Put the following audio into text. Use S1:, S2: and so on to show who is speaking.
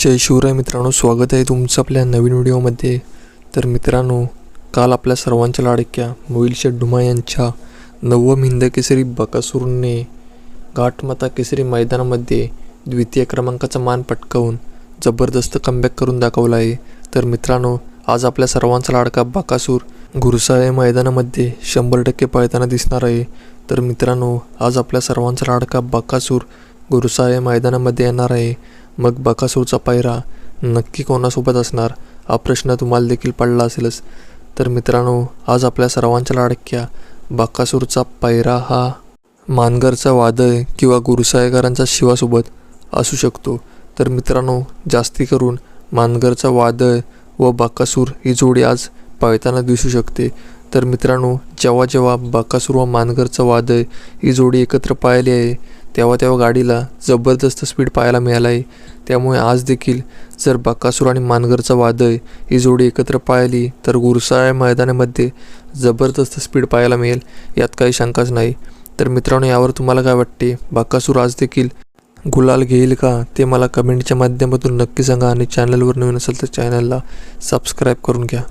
S1: जय शिवराय मित्रांनो स्वागत आहे तुमचं आपल्या नवीन व्हिडिओमध्ये. तर मित्रांनो काल आपल्या सर्वांच्या लाडक्या मोहिल शेठ डुमा यांच्या नवम हिंद केसरी बकासूरने घाटमाता केसरी मैदानामध्ये द्वितीय क्रमांकाचा मान पटकावून जबरदस्त कमबॅक करून दाखवला आहे. तर मित्रांनो आज आपल्या सर्वांचा लाडका बकासूर गुरसाळे मैदानामध्ये शंभर टक्के पळताना दिसणार आहे. तर मित्रांनो आज आपल्या सर्वांचा लाडका बकासूर गुरुसाळे मैदानामध्ये येणार आहे. मग बकासूरचा पायरा नक्की कोणासोबत असणार? हा प्रश्न तुम्हाला देखील पडला असेलच. तर मित्रांनो आज आपल्या सर्वांच्या लाडक्या बकासूरचा पायरा हा मानगरचा वादळ किंवा गुरुसाहेकरांचा शिवासोबत असू शकतो. तर मित्रांनो जास्ती करून मानगरचा वादळ व बाकासूर ही जोडी आज पळताना दिसू शकते. तर मित्रांनो जेव्हा जेव्हा बाकासूर व मानगरचं वादळ ही जोडी एकत्र पाहिली आहे तेव्हा तेव्हा गाडीला जबरदस्त स्पीड पाहायला मिळाला आहे त्यामुळे आज देखील जर बकासूर आणि मानगरचा वादळ ही जोडी एकत्र पाहिली तर गुरसाळ्या मैदानामध्ये जबरदस्त स्पीड पाहायला मिळेल यात काही शंकाच नाही. तर मित्रांनो यावर तुम्हाला काय वाटते? बकासूर आज देखील गुलाल घेईल का? ते मला कमेंटच्या माध्यमातून नक्की सांगा आणि चॅनलवर नवीन असेल तर चॅनलला सबस्क्राईब करून घ्या.